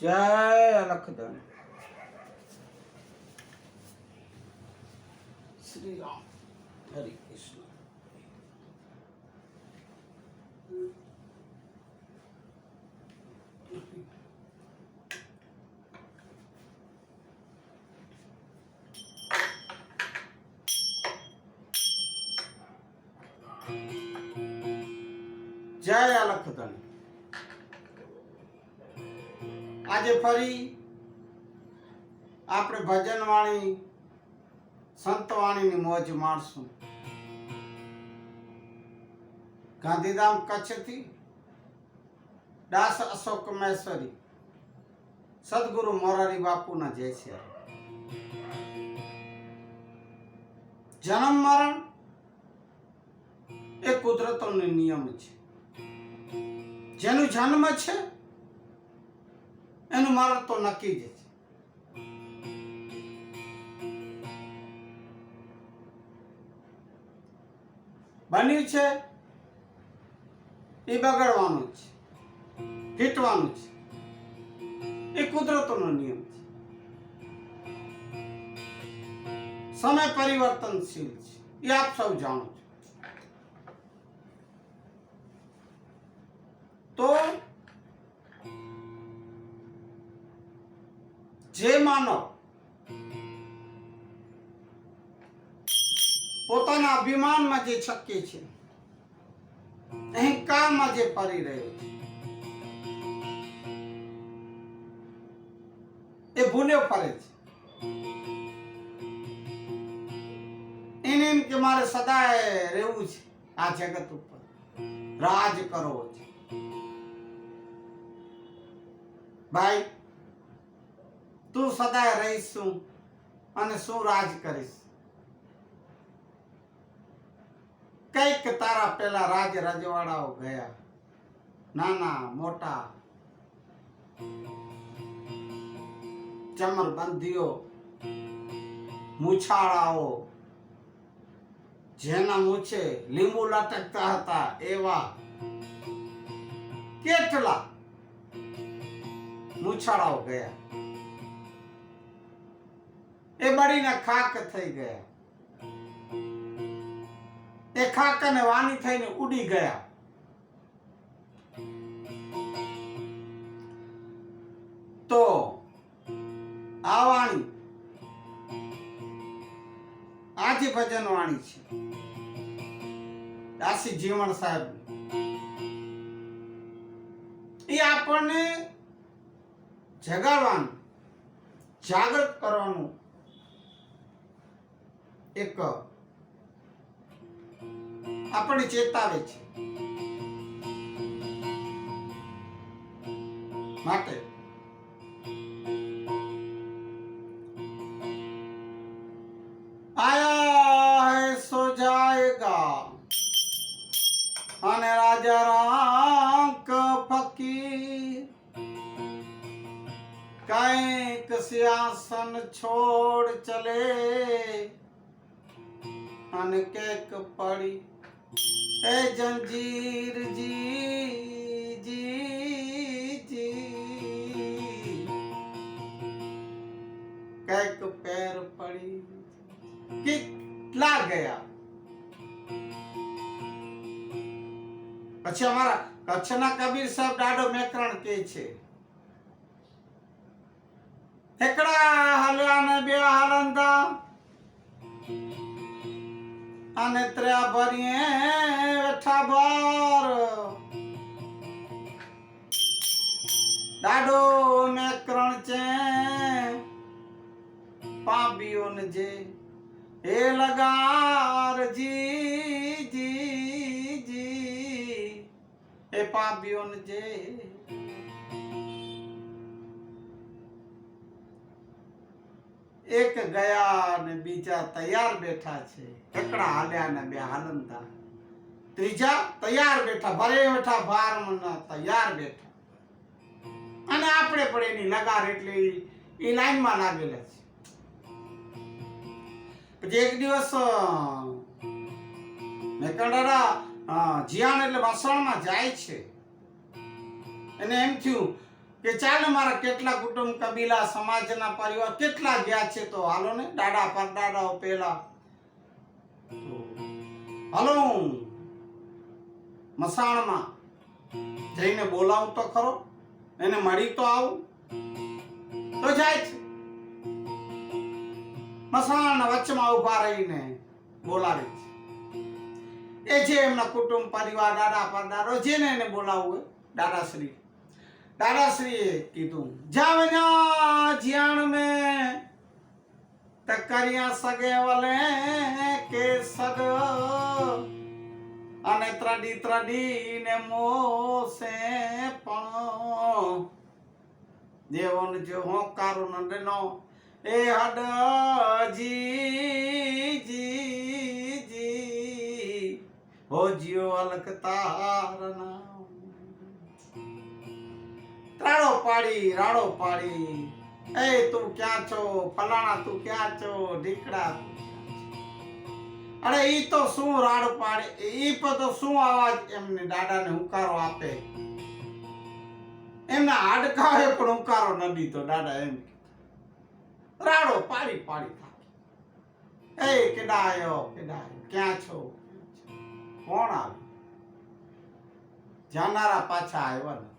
જય અલખધણ શ્રી રામ. હરે કૃષ્ણ. જય અલખધણ આજે ફરી આપણે ભજન વાણી સંત વાણીની મોજ માણશું. ગાંધીધામ કચ્છથી દાસ અશોક મહેશ્વરી સદગુરુ મોરારી બાપુના જય છે જન્મ મરણ એ કુદરતનો નિયમ છે. જેનું જન્મ છે એનું મરણ તો નક્કી જ છે. બન્યું છે, એ બગડવાનું છે ફીટવાનું છે. એ કુદરતનો નિયમ છે. સમય પરિવર્તનશીલ છે, એ આપ સૌ જાણો છો. તો જે માનવ પોતાના અભિમાનમાં જે છકે છે, અહંકારમાં જે ફરી રહ્યો છે, એ ભૂલ્યો ફરે છે. એને એમ કે મારે સદાય રહેવું છે આ જગત ઉપર. રાજ કરવો છે. ભાઈ તું સદાય રહીશ શું અને શું રાજ કરીશ? કંઈક તારા પેલા રાજ રજવાડાઓ ગયા. નાના, મોટા ચમરબંધીઓ, મૂછાળાઓ, જેના મૂછે લીંબુ લટકતા હતા એવા કેટલા મૂછાળાઓ ગયા. એ બળીને ખાક થઈ ગયા. એ ખાક અને વાની થઈને ઉડી ગયા. તો આ વાણી આજી ભજન વાણી છે. દાસી જીવણ સાહેબ. એ આપણને જગાડવાનું, જાગૃત કરવાનું એક આપણને ચેતાવે છે. માટે આયા હૈ સો જાએગા અને રાજા રાંક ફકીર. કંઈક સિંહાસન છોડ ચલે. અને કેક પડી. એ જંજીર જી જી જી. કેક પેર પડી. કેટલા ગયા. પછી અમારા કચ્છના કબીર સાહેબ ડાડો મેકરણ કે છે. એકડા હાલ્યા ને બે હાલંદા. અને ત્ર્યા ભરીએ વેઠા બાર. દાડો મેકરણ છે પાબીઓ ને જે હે લગાર જી જી જી. એ પાબીઓ ને જે એક ગયા ને બીજા તૈયાર બેઠા છે. ઠકડા હાલ્યા ને બે હાલંતા ત્રીજા તૈયાર બેઠા ભરે બેઠા ભાર મના તૈયાર બેઠા. અને આપણે પણ એની લગાર એટલે એ લાઈનમાં લાગેલા છે. પછી એક દિવસ મેકંડારા જીયાણ એટલે વસણમાં જાય છે. એને એમ થયું કે ચાલે મારા કેટલા કુટુંબ કબીલા સમાજના પરિવાર કેટલા ગયા છે તો હાલો ને, દાડા પરદાડાઓ પેલા હાલો. મસાણમાં જઈને બોલાવું તો ખરો, એને મળી તો આવું. તો જાય છે. મસાણના વચમાં ઊભા રહીને બોલાવે છે. એ જે એમના કુટુંબ પરિવાર દાદા પરદારો જેને એને બોલાવવું હોય, દાદાશ્રી. દાદાશ્રીએ કીધું જાવના જ્યાણ મે તકરિયા સગે વલે કે સગ? અને ત્રડી ત્રડી ને મોસે પણ. દેવન જો હોકારો નડનો એ હડ જી જી જી હો જીઓ અલક તારના રાડો પાડી રાડો પાડી. એ, તું ક્યાં છો? ફલાણા, તું ક્યાં છો? ઢીકડા? અરે, ઈ તો શું રાડ પાડે? ઈ પર તો શું અવાજ એમને દાદાને હુંકારો આપે? એમના હાડકાએ પણ હુંકારો ન દીધો દાદા એમ રાડો પાડી પાડી એ કેડાયો કેડાયો ક્યાં છો? કોણ આવ્યું? જાનારા પાછા આવ્યા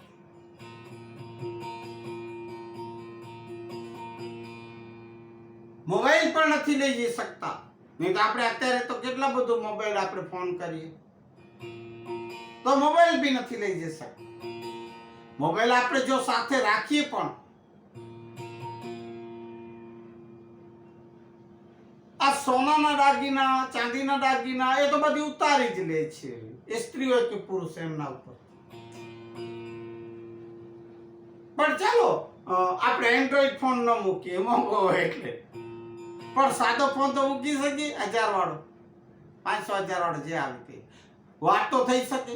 મોબાઈલ પણ નથી લઈ જઈ શકતા. નહીં તો આપણે અત્યારે તો કેટલા બધું મોબાઈલ આપણે ફોન કરીએ. તો મોબાઈલ બી નથી લઈ જઈ શકતા. મોબાઈલ આપણે જો સાથે રાખીએ પણ. આ સોનાના દાગીના, ચાંદીના દાગીના, એ તો બધી ઉતારી જ લે છે. એ સ્ત્રી હોય કે પુરુષ એમના ઉપર. પણ ચાલો આપણે એન્ડ્રોઈડ ફોન ન મૂકીએ, મોંઘો એટલે. પણ સાદો ફોન તો મૂકી શકીએ હજાર વાળો પાંચસો હજાર વાળો જે આવે તે. વાત તો થઈ શકે.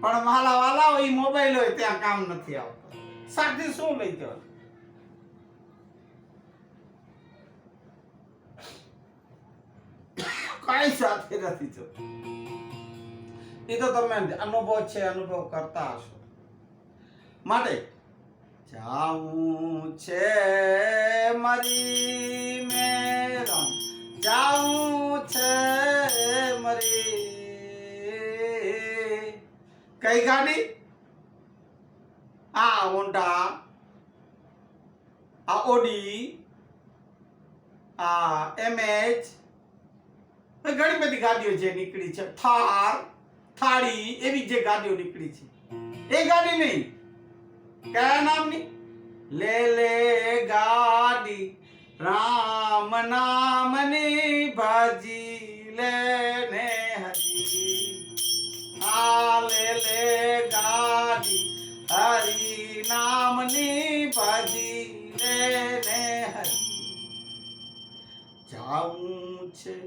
પણ માલા વાલા હોય મોબાઈલ હોય, ત્યાં કામ નથી આવતો. સાથે શું લઈ જવાનું? કઈ સાથે નથી જતું. એ તો તમે અનુભવ છે, અનુભવ કરતા હશો. માટે જાઉં છે મરી મેરમ જાઉં છે મરી. કઈ ગાડી? આ હોન્ડા. આ ઓડી. આ એમએચ. ઘણી બધી ગાડીઓ જે નીકળી છે. થાર, થાળી, એવી જે ગાડીઓ નીકળી છે. એ ગાડી નહીં. કયા નામની? લે લે, ગાડી. રામ નામની ભજી લે ને હરી. આ લે લે, ગાડી. હરી નામની ભજી લે ને હરી. જાઉં છે,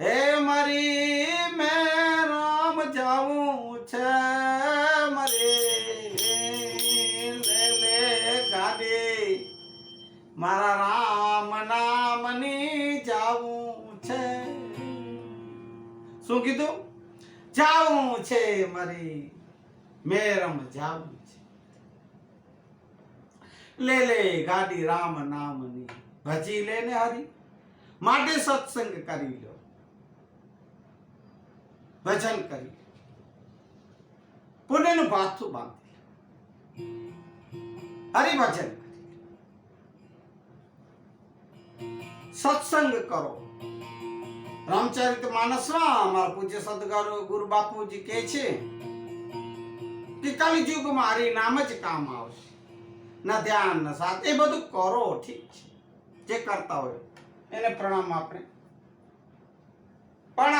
હે મારી શું કીધું? જાવું છે મારી મેરમ જાવું લે લે ગાડી રામ નામની. ભજી લે ને હરી. માટે સત્સંગ કરી લો. ભજન કરી પુણ્યનું પાથું બાંધી હરિભજન સત્સંગ કરો. રામચરિત માનસમાં અમારા પૂજ્ય સદગુરુ, ગુરુ બાપુજી કહે છે કે કલિયુગમાં હરિ નામ જ કામ આવશે. ન ધ્યાન, ન સાથ એ બધું કરો, ઠીક છે. જે કરતા હોય, એને પ્રણામ આપણે. પણ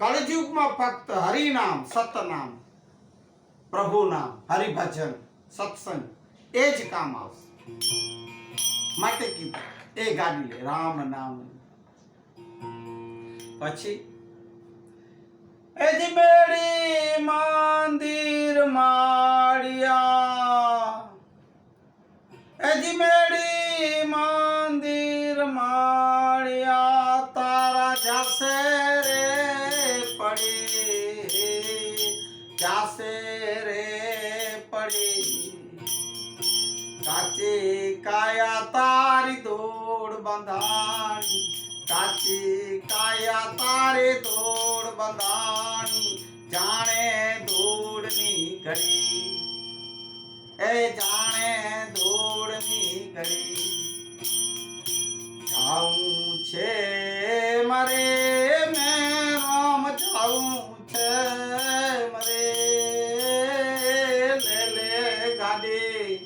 કળયુગમાં ફક્ત હરિનામ, સતનામ પ્રભુ નામ હરિભજન, સત્સંગ, એ જ કામ આવશે. માટે કીધું, એ ગાડી લે, રામ નામ પછી? બેડી મંદિર માળિયા. એજી મેળી મંદિર માળિયા જાણે દોડની ઘડી. જાવું છે મારે, મેં રામ જાવું છે મારે. લે ગાડી.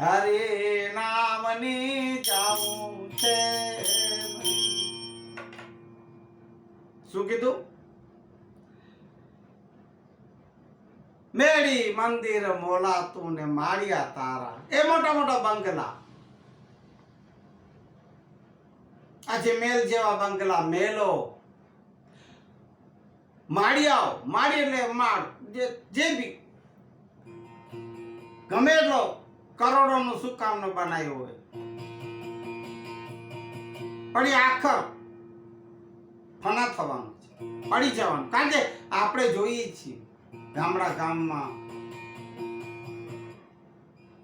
હરે નામની જાવું છે શું કીધું? મેળી મંદિર મોલાતું ને માળિયા તારા. એ મોટા મોટા બંગલા. આજે મેલ જેવા બંગલા, મેલો. માળિયાઓ, માળી એટલે માળ, જે બી. ગમે એટલો કરોડોનું શું કામનો બનાવ્યો હોય. પણ એ આખર ફના થવાનું છે. પડી જવાનું. કારણ કે આપણે જોઈએ છીએ. ગામડા ગામમાં,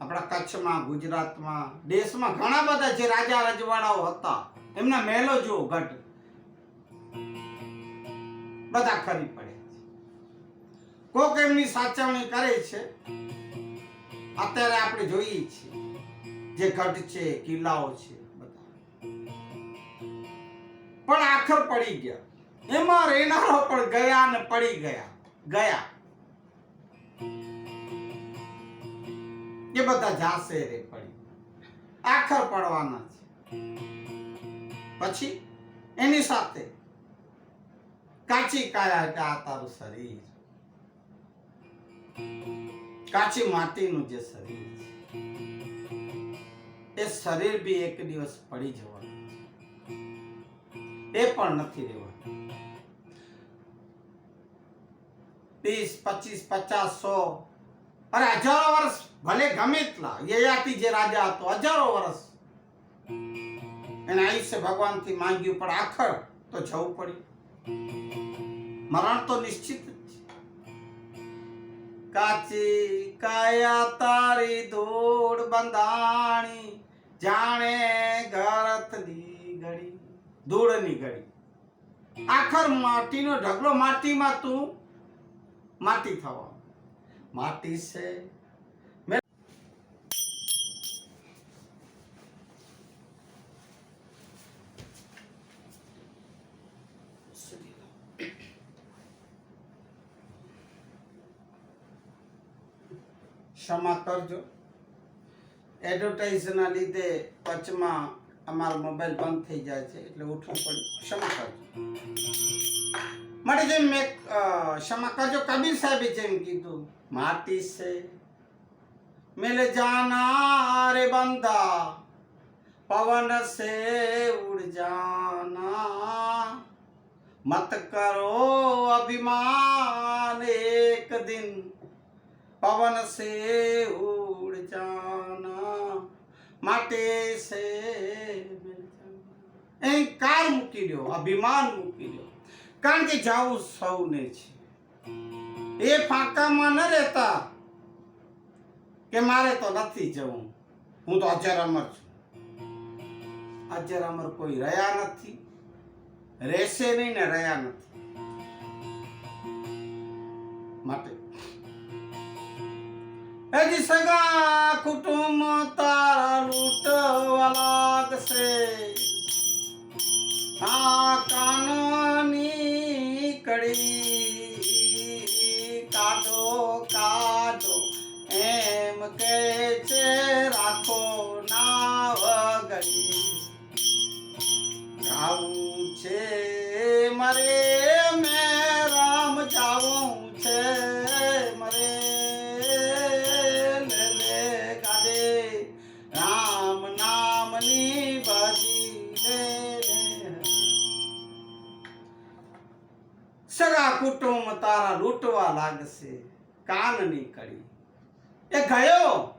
આપણા કચ્છમાં, ગુજરાતમાં, દેશમાં ઘણા બધા જે રાજા રજવાડાઓ હતા, એમના મહેલો જુઓ ગઢ. બધા ખરી પડે કોક એમની સાચવણી કરે છે. અત્યારે આપણે જોઈએ છીએ જે ગઢ છે, કિલ્લાઓ છે, બધા. પણ આખર પડી ગયા. એમાં રહેનારો પણ ગયા ને પડી ગયા. ગયા. એ બધા જાશે રે પડી આખર પડવાના છે. પછી એની સાથે કાચી કાયા એટલે આ તારું શરીર. કાચી માટીનું જે શરીર છે, એ શરીર બી એક દિવસ પડી જવાનું એ પણ નથી રહેવાનું. ત્રીસ, પચીસ, પચાસ, સો અરે હજારો વર્ષ ભલે ગમે એટલા યયાતિ જે રાજા હતો, હજારો વર્ષ. એને આયુષ્ય ભગવાનથી માંગ્યું, પણ આખર તો જવું પડ્યું. મરણ તો નિશ્ચિત કાચી કાયા તારી ધૂળ બંધાણી, જાણે ગરતની ઘડી ધૂળની ઘડી આખર માટીનો ઢગલો, માટીમાં તું માટી થવા. માટી છે ક્ષમા કરજો એડવર્ટાઇઝના લીધે કચ્છમાં અમારો મોબાઈલ બંધ થઈ જાય છે એટલે ઉઠવું પડ્યું ક્ષમા કરજો માટે જેમ મેં અ, ક્ષમા કરજો કબીર સાહેબે જેમ કીધું માટી છે મેલે જાના રે બંદા પવન से उड़ जाना मत करो अभिमान एक दिन पवन से उड़ जाना माटे से मिल जाना એ કાર મૂકી દો અભિમાન મૂકી દો કારણ કે જાવું સૌને છે એ ફાંકામાં ન રહેતા કે મારે તો નથી જવું. હું તો અજર અમર છું. અજર અમર કોઈ રહ્યા નથી. રહેશે નહીં ને રહ્યા નથી. માટે હજી સગા કુટુંબ તારા લૂંટવા લાગશે. આ કાનની કડી એમ કે છે રાખો ના વગડી જાવું છે મારે, મેં રામ જાવું છે મરે. રામ નામની બાજી, લે સગા કુટુંબ તારા લૂંટવા લાગશે કાન કડી એ ગયો.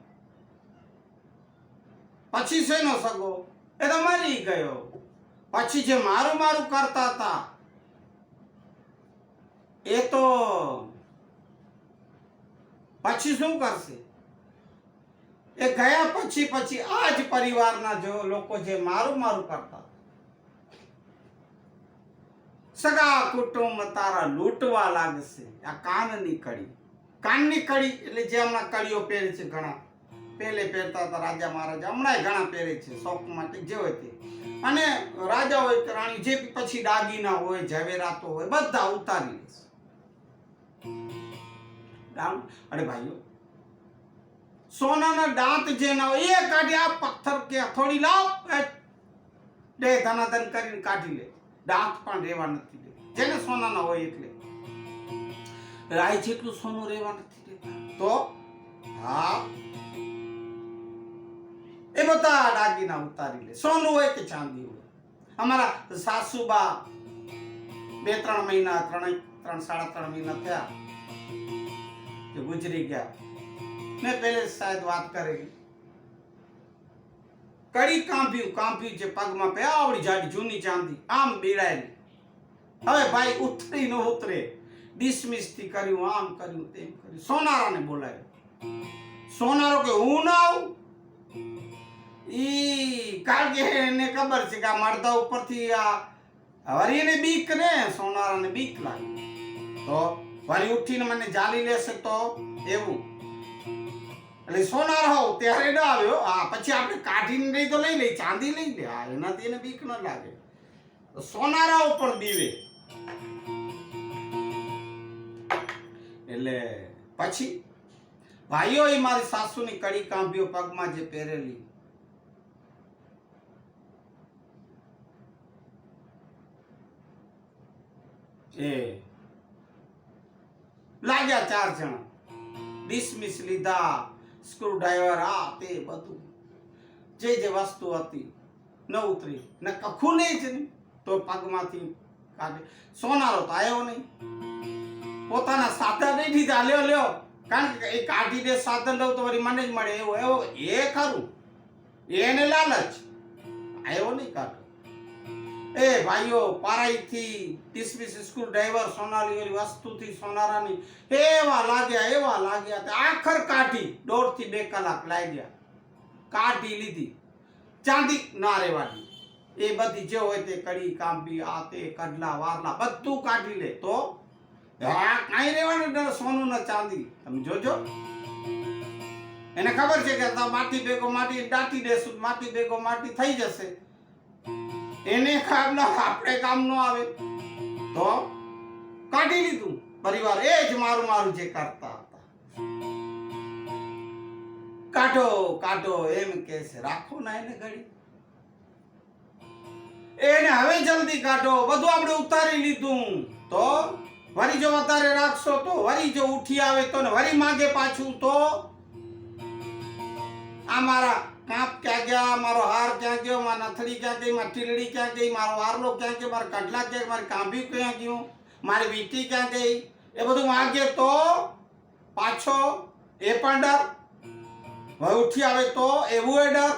પછી શેનો સગો? એ તો ગયો. પછી જે મારું મારું કરતા હતા, એ તો પછી શું કરશે? એ ગયા પછી પછી આ જ પરિવારના જો લોકો જે મારું મારું કરતા સગા કુટુંબ તારા લૂંટવા લાગશે. આ કાનની કડી કાનની કડી એટલે જે હમણાં કડીઓ પહેરે છે ઘણા. પહેલે પહેરતા હતા રાજા મહારાજા હમણાં ઘણા પહેરે છે શોખ માટે જે હોય તે. અને રાજા હોય કે રાણી, જે પછી દાગીના હોય, ઝવેરાતો હોય, બધા ઉતારી લે અરે ભાઈઓ, સોનાના દાંત જે ના હોય, એ કાઢી આ પથ્થર કે હથોડી લાવ ડે ધનાધન કરીને કાઢી લે. દાંત પણ રહેવા નથી દે જેને સોનાના હોય એટલે. રાય જેટલું સોનું રહેવા નથી તો? હા. એ બધા દાગીના ઉતારી લે. સોનું હોય કે ચાંદી હોય. અમારા સાસુબા બે, ત્રણ મહિના ત્રણ ત્રણ, સાડા ત્રણ મહિના થયા જે ગુજરી ગયા. મેં પહેલે શાયદ વાત કરેલી. કડી કાંપ્યું કાંપ્યું જે પગમાં પે, આવડી જાડી જૂની ચાંદી, આમ બીડાયેલી. હવે ભાઈ ઉતરી ન ઉતરે. ડિસમિસથી કર્યું, આમ કર્યું, તેમ કર્યું. સોનારાને બોલાવ્યો. સોનારો કે, હું ના આવું? ઈ કારણ કે એને ખબર છે કે આ મળદા ઉપરથી આ વરીને બીક ને સોનારાને બીક લાગે. તો વરી ઉઠીને મને જાલી લેશે તો એવું. એટલે સોનાર હોવ ત્યારે ન આવ્યો. હા, પછી આપણે કાઢીને લઈ તો લઈ લઈ ચાંદી લઈ લે. હા, એનાથી એને બીક ન લાગે. સોનારાઓ પણ બીવે. એટલે પછી ભાઈઓ એ મારી સાસુની કડી કાંભીઓ પગમાં જે પહેરેલી, એ લાગ્યા ચાર જણા. ડિસમિસ લીધા સ્ક્રૂ ડ્રાઈવર આ તે બધું. જે જે વસ્તુ હતી, ન ઉતરી. ને કખું નહીં જ નહીં, તો પગમાંથી કાઢે. સોનારો તો આવ્યો નહીં. પોતાના સાધન નહીં દીધા લ્યો લ્યો. કારણ કે એ કાઢી દે સાધન લઉં તો વળી મને જ મળે. એવો એવો, એ ખરું. એને લાલચ. આવ્યો નહીં કાઢો. એ ભાઈઓ, પારાઈથી ટીસમીસ સ્કૂલ ડ્રાઈવર સોનાલી ઓલી વસ્તુથી સોનારાની. એવા લાગ્યા એવા લાગ્યા. આખર કાઢી, દોઢથી બે કલાક લાગ્યા. કાઢી લીધી. ચાંદી ના રેવાની. એ બધી જે હોય તે કડી કાંબી આ તે, કડલા, વારલા, બધું કાઢી લે. તો આ રહેવાનું સોનું ને ચાંદી. તમે જોજો. એને ખબર છે કે માટી ભેગો માટી, દાટી દેશું, માટી ભેગો માટી થઈ જશે. એને કામ ના, આપણે કામ ન આવે. તો કાઢી લીધું. પરિવાર એ જ મારું મારું જે કરતા હતા. કાઢો કાઢો, એમ કે છે. રાખો ના એને ઘડી. એને હવે જલ્દી કાઢો. બધું આપણે ઉતારી લીધું. તો વરી જો વધારે રાખશો તો વરી જો ઉઠી આવે તો ને વરી માંગે પાછું તો આ મારા કાપ ક્યાં ગયા, મારો હાર ક્યાં ગયો, મારા નથડી ક્યાં ગઈ, મારી ટીલડી ક્યાં ગઈ, મારો વારલો ક્યાં ગયો, મારા કડલા ક્યાં, મારી કાંભી ક્યાં ગયું, મારી વીટી ક્યાં ગઈ? એ બધું માંગે તો પાછો એ પણ ડર. હવે ઉઠી આવે તો એવું એ ડર.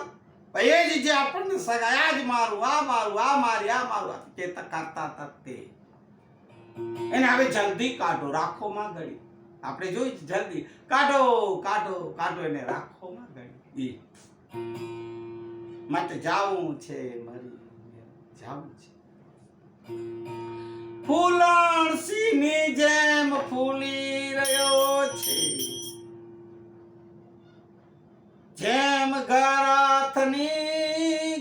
એ જ જે આપણને સગાયા જ મારું, આ મારું, આ મારી, આ મારું, આ તે તો કરતા હતા તે એને હવે જલ્દી કાઢો, રાખો માં આપણે જોઈ જલ્દી. કાઢો કાઢો કાઢો એને, રાખો માં માટે જાવું છે, મરી જાવું છે. ફૂલણસીની જેમ ફૂલી રહ્યો છે. જેમ ગરાથની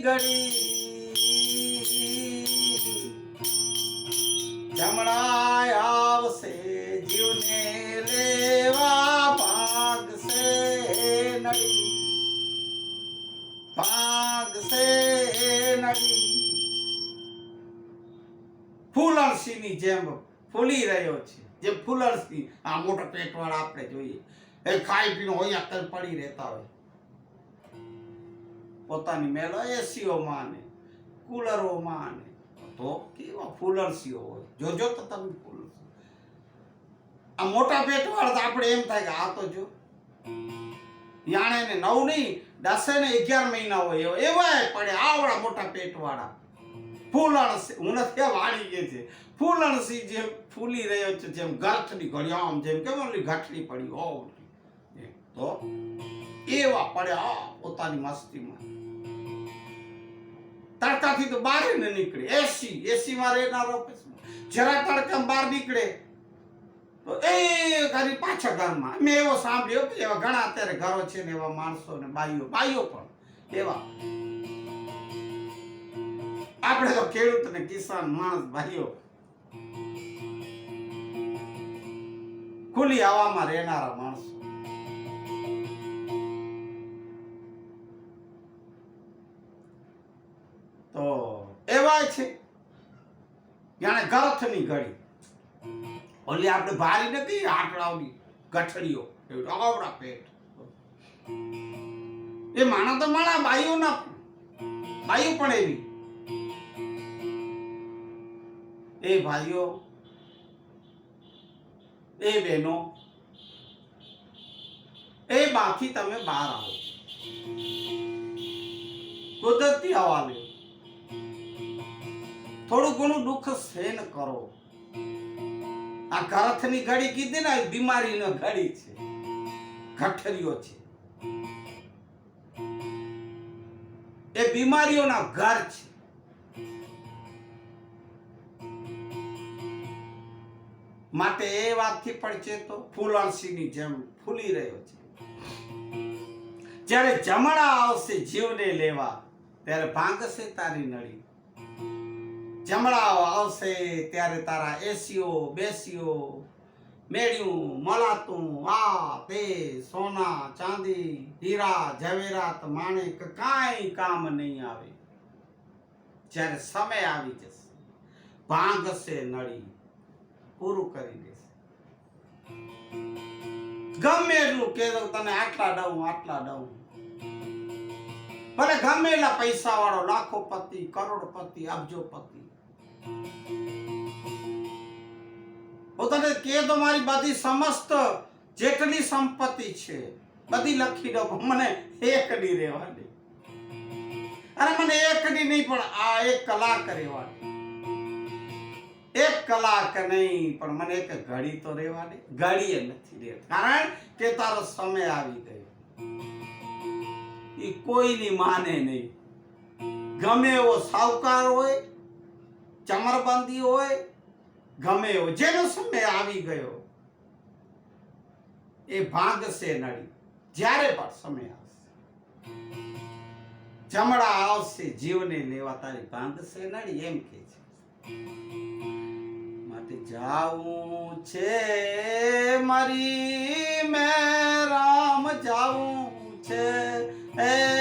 ગળી. જમણાય આવશે, જીવને ફૂલણસીની જેમ ફૂલી રહ્યો છે. જે ફૂલરસી, આ મોટો પેટવાળા આપણે જોઈએ. એ ખાઈ પીને હોય અત્યારે પડી રહેતા હોય. પોતાની મેલો એસીઓ ને, કુલરોમાં ને. તો કેવા ફૂલરસીઓ હોય? જોજો તો તમે ફૂલ આ મોટા પેટવાળા તો આપણે એમ થાય કે આ તો જો. યાણે ને નવ નહીં, દસે ને અગિયાર મહિના હોય એવા, એવાય પડે આવડા મોટા પેટવાળા. ફૂલણસી હું નથી વાળી ગઈ છે. ફૂલણસી જેમ ફૂલી રહ્યો છે, જેમ ગાંઠડી ઘડી, આમ જેમ કેમ ઓલી ગાંઠડી પડી હો તો એવા પડે, આ પોતાની મસ્તીમાં. તડકાથી તો બહાર ન નીકળે. એસી એસી માં રહેનારો જરા તડકા બહાર નીકળે તો એ ઘરી પાછા ઘરમાં મેં એવો સાંભળ્યો કે એવા ઘણા અત્યારે ઘરો છે ને એવા માણસો ને બાઈઓ બાઈઓ પણ એવા. આપણે તો ખેડૂત ને કિસાન માણસ ભાઈઓ. ખુલ્લી હવામાં રહેનારા માણસો. તો એવાય છે. જાણે ગરથની ઘડી. ઓલી આપણે ભારી નથી આટલાવની ગઠડીઓ. એવું આવડા પેટ. એ માણા તો માણા બાઈઓ ના બાઈઓ પણ એવી. એ ભાઈઓ, એ બહેનો, એ બાકી તમે બહાર આવો. કુદરતી હવા લ્યો થોડું ઘણું દુઃખ સહેન કરો. આ ગરથની ઘડી કીધી ને બીમારીનો ઘડી છે. ગઠરીઓ છે. એ બીમારીઓના ઘર છે. માટે એ વાતથી પણ ચેતો ફૂલણસીની જેમ ફૂલી રહ્યો છે. જ્યારે જમણા આવશે જીવને લેવા, ત્યારે ભાંગશે તારી નળી. જમણાઓ આવશે ત્યારે તારા એસીઓ, બેસીઓ, મેળ્યું મળાતું આ, તે, સોના, ચાંદી, હીરા, ઝવેરાત, માણેક, કાંઈ કામ નહીં આવે. જ્યારે સમય આવી જશે, ભાંગશે નળી, પૂરું કરી દેશે. ગમે એટલું કે તને આટલા દઉં આટલા દઉં. ભલે ગમે એટલા પૈસા વાળો લાખોપતિ, કરોડપતિ, અબજોપતિ હું તને કે તો મારી બધી સમસ્ત જેટલી સંપત્તિ છે, બધી લખી દો મને એકડી ડી દે. અરે મને એકડી નહીં, પણ આ એક કલાક રહેવાની એક કલાક નહીં, પણ મને એક ઘડી તો રહેવા દે. ઘડીએ નથી રહેવા કારણ કે તારો સમય આવી ગયો. એ કોઈની માને નહીં. ગમે એવો સાવકાર હોય ચમરબંધી હોય, ગમે એવો, જેનો સમય આવી ગયો, એ ભાગશે નડી જ્યારે પણ સમય આવશે. જમણા આવશે, જીવને લેવા તારી ભાંગશે નડી એમ કે છે. માટે જાવું છે મારી, મેં રામ જાવું છે. એ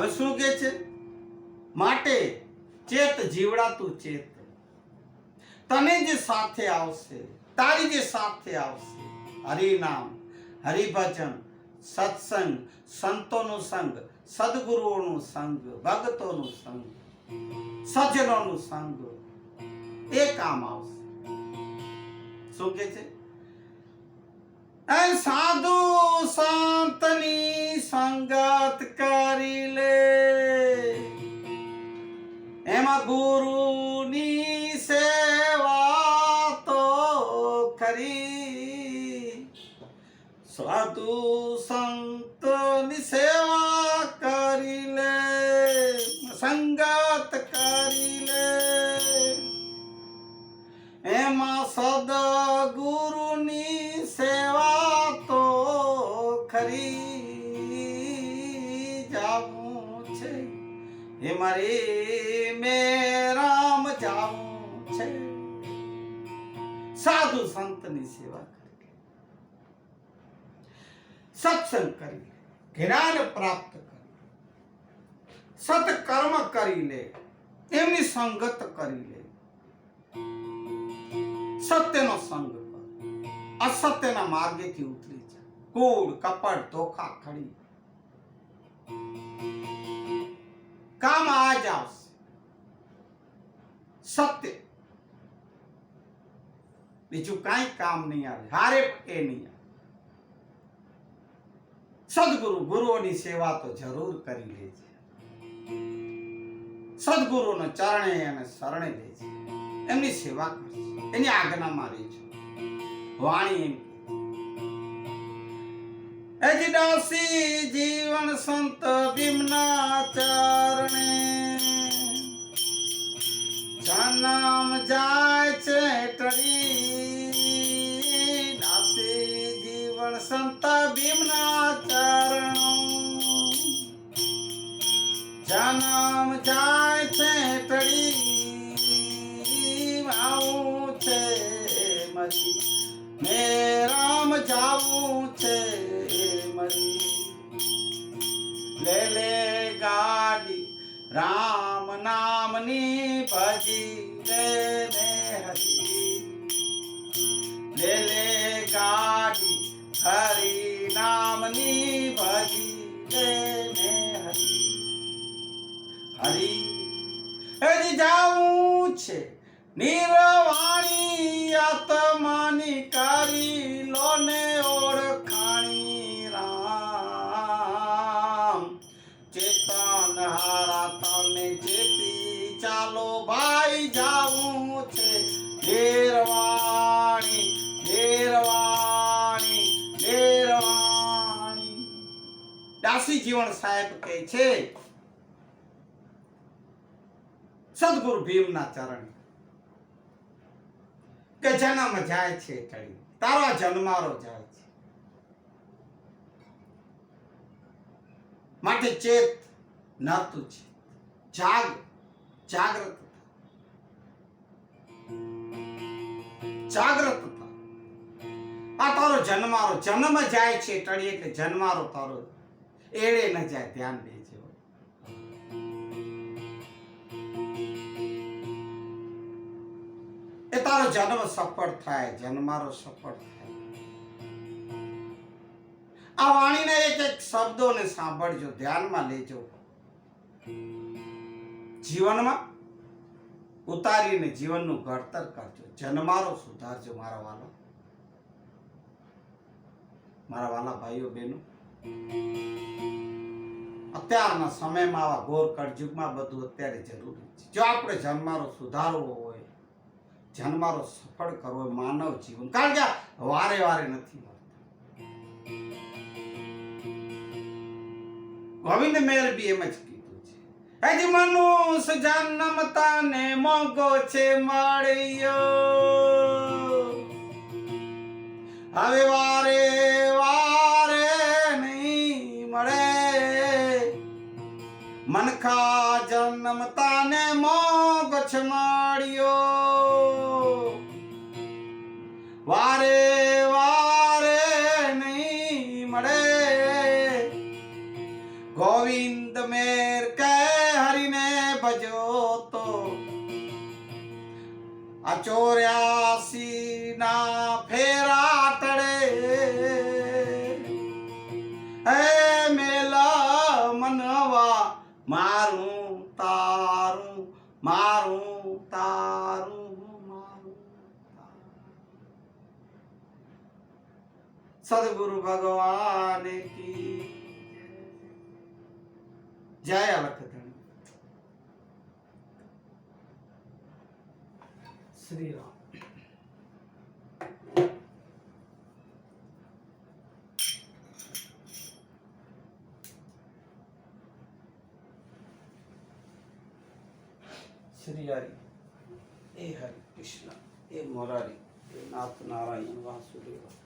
હવે શું કે છે? માટે ચેત જીવડાતું ચેત. તને જે સાથે આવશે, તારી જે સાથે આવશે, હરિનામ, હરિભજન, સત્સંગ, સંતોનું સંગ, સદગુરુઓનો સંગ, ભક્તોનું સંગ, સજ્જનોનું સંગ, એ કામ આવશે. શું કે છે? એ સાધુ સંતની સંગત કરી લે એમાં ગુરુની સેવા તો કરી સાધુ સંતની સેવા કરી લે સંગત કરી લે એમાં સદગુરુની હે મે રામ જાવું છે. સાધુ સંતની સેવા કરી સત્સંગ કરી જ્ઞાન પ્રાપ્ત કરી સત્કર્મ કરી લે. એમની સંગત કરી લે. સત્યનો સંગ કર. અસત્યના માર્ગેથી ઉતરી જા. કૂડ કપટ, ધોખા, ખડી. બીજું કાંઈ કામ નહીં આવે, હારે એ નહીં આવે. સદગુરુ ગુરુઓની સેવા તો જરૂર કરી લે છે. સદગુરુનો ચરણે અને શરણે લેજે એમની સેવા કરશે એની આજ્ઞામાં છે. વાણી એમ કહે. જીવન સંત ભીમના ચરણે જન્મ જાય છે, ટળી જાય છે ટળી આવું છે મરી. ને રામ જાવું છે મરી. લે લે ગાડી, રામ નામની ભજી લે ને હરી. લે લે ગાડી, હરી નામની હજી જાવું છે. નિરવાણી આત્માની કરી લોને ઓળખાણી રામ. ચેતન હારા તમે ચેતી ચાલો ભાઈ જાવું છે. નિરવાણી નિરવાણી નિરવાણી દાસી જીવન સાહેબ કહે છે સદગુરુ ભીમના ચરણ. કે જન્મ જાય છે કઈ તારો જન્મારો જાય છે. માટે ચેત નાતું છે. જાગ જાગૃત જાગૃત આ તારો જન્મારો જન્મ જાય છે ટળી એટલે જન્મારો તારો એળે ન જાય, ધ્યાન દેજો તારો જન્મ સફળ થાય, જન્મારો સફળ થાય. આ વાણીના એક એક શબ્દોને સાંભળજો, ધ્યાનમાં લેજો. જીવનમાં ઉતારીને જીવનનું ઘડતર કરજો, જન્મારો સુધારજો મારા વાલા. મારા વાલા ભાઈઓ, બહેનો, અત્યારના સમયમાં આવા ઘોર કળજુગમાં બધું અત્યારે જરૂરી છે. જો આપણે જન્મારો સુધારવો હોય જન્મારો સફળ કરવો માનવ જીવન. કારણ કે વારે વારે નથી ગોવિંદ મેર બી એમ જ કીધું છે. હજ મનુષ્ય જન્મતા ને મોગો છે મળ્યો. હવે વારે વારે મનખા જન્મ તાને મોગ છે મળ્યો વારે વારે નહીં મળે ગોવિંદ મેર કે હરિને ભજો તો આ ચોર્યાસી ના મારું તારું મારું તારું સદગુરુ ભગવાન કી જય. અલખધણી શ્રી રામ. શ્રી હરિ એ હરિ કૃષ્ણ એ મોરારી એ નાથ નારાયણ વાસુદેવ